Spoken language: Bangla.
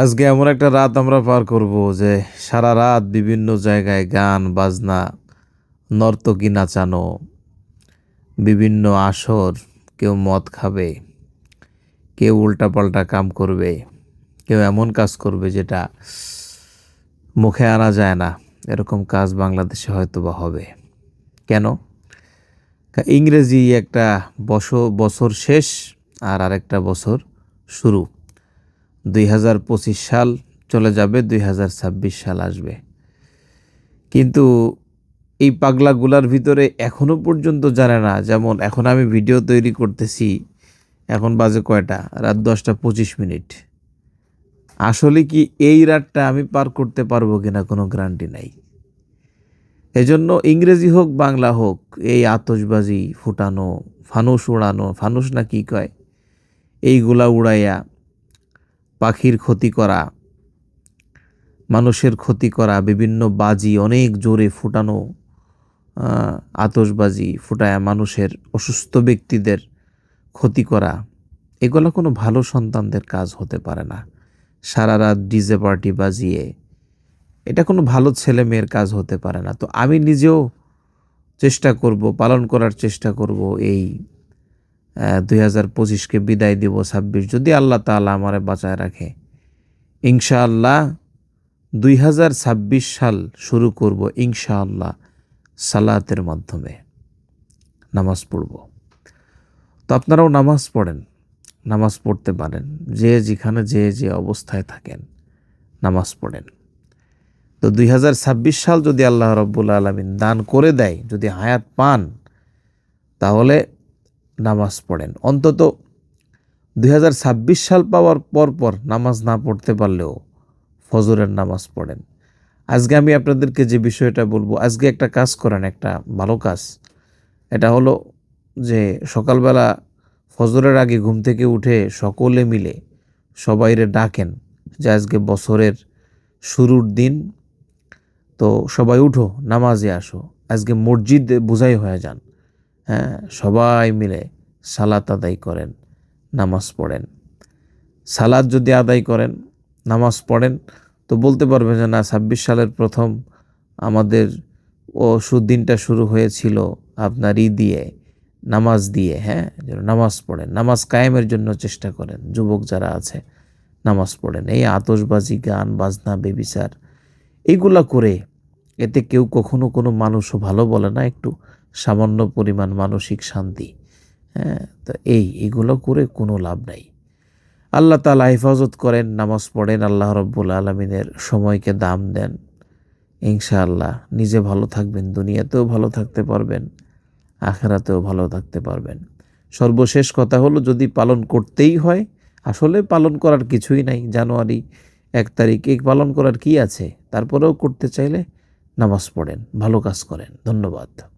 আজকে এমন একটা রাত আমরা পার করব যে সারা রাত বিভিন্ন জায়গায় গান, বাজনা নর্তকী নাচানো বিভিন্ন আসর, কেউ মদ খাবে, কেউ উল্টাপাল্টা কাম করবে, কেউ এমন কাজ করবে যেটা মুখে আনা যায় না। এরকম কাজ বাংলাদেশে হয়তো বা হবে। কেন? ইংরেজি একটা বছর বছর শেষ আর আরেকটা বছর শুরু। দুই হাজার পঁচিশ সাল চলে যাবে, দুই হাজার ছাব্বিশ সাল আসবে। কিন্তু এই পাগলাগুলার ভিতরে এখনও পর্যন্ত জানে না, যেমন এখন আমি ভিডিও তৈরি করতেছি, এখন বাজে কয়টা? রাত দশটা পঁচিশ মিনিট। আসলে কি এই রাতটা আমি পার করতে পারব কিনা কোনো গ্যারান্টি নাই। এজন্য ইংরেজি হোক, বাংলা হোক, এই আতসবাজি ফুটানো, ফানুস উড়ানো, ফানুস না কি কয়, এইগুলা উড়াইয়া পাখির ক্ষতি করা, মানুষের ক্ষতি করা, বিভিন্ন বাজি অনেক জোরে ফুটানো আতসবাজি ফুটায়া মানুষের অসুস্থ ব্যক্তিদের ক্ষতি করা, এগুলো কোনো ভালো সন্তানদের কাজ হতে পারে না। সারা রাত ডিজে পার্টি বাজিয়ে, এটা কোনো ভালো ছেলে মেয়ের কাজ হতে পারে না। তো আমি নিজেও চেষ্টা করব, পালন করার চেষ্টা করব এই দুই হাজার পঁচিশকে বিদায় দিব, ছাব্বিশ। যদি আল্লাহ তাআলা আমারে বাঁচায় রাখে, ইনশাআল্লাহ দুই হাজার ছাব্বিশ সাল শুরু করব ইনশাআল্লাহ সালাতের মাধ্যমে। নামাজ পড়ব। তো আপনারাও নামাজ পড়েন, নামাজ পড়তে পারেন, যে যেখানে যে যে অবস্থায় থাকেন, নামাজ পড়েন। তো দুই হাজার ছাব্বিশ সাল যদি আল্লাহ রব্বুল আলমিন দান করে দেয়, যদি হায়াত পান, তাহলে নামাজ পড়েন। অন্তত দুই হাজার ছাব্বিশ সাল পাওয়ার পর পর নামাজ না পড়তে পারলেও ফজরের নামাজ পড়েন। আজকে আমি আপনাদেরকে যে বিষয়টা বলব, আজকে একটা কাজ করেন, একটা ভালো কাজ। এটা হলো যে সকালবেলা ফজরের আগে ঘুম থেকে উঠে সকলে মিলে সবাইরে ডাকেন যে আজকে বছরের শুরুর দিন। তো সবাই উঠো, নামাজে আসো, আজকে মসজিদে বোঝাই হয়ে যান। হ্যাঁ সবাই মিলে সালাত আদায় করেন, নামাজ পড়েন। সালাদ যদি আদায় করেন, নামাজ পড়েন, তো বলতে পারবেন যে, না, ছাব্বিশ সালের প্রথম আমাদের ও সুদিনটা শুরু হয়েছিল আপনার ই দিয়ে নামাজ দিয়ে হ্যাঁ? নামাজ পড়েন। নামাজ কায়েমের জন্য চেষ্টা করেন, যুবক যারা আছে, নামাজ পড়েন। এই আতসবাজি গান, বাজনা, বেবিচার এইগুলা করে এতে কেউ কখনো কোনো মানুষও ভালো বলে না, একটু সামান্য পরিমাণ মানসিক শান্তি। হ্যাঁ তো এই, এগুলো করে কোনো লাভ নাই। আল্লাহ তালা হেফাজত করেন, নামাজ পড়েন, আল্লাহ রব্বুল আলমিনের সময়কে দাম দেন। ইনশাআল্লাহ, নিজে ভালো থাকবেন, দুনিয়াতেও ভালো থাকতে পারবেন, আখেরাতেও ভালো থাকতে পারবেন। সর্বশেষ কথা হলো, যদি পালন করতেই হয়, আসলে পালন করার কিছুই নাই। জানুয়ারি এক তারিখে পালন করার কি আছে? তারপরেও করতে চাইলে নামাজ পড়েন, ভালো কাজ করেন। ধন্যবাদ।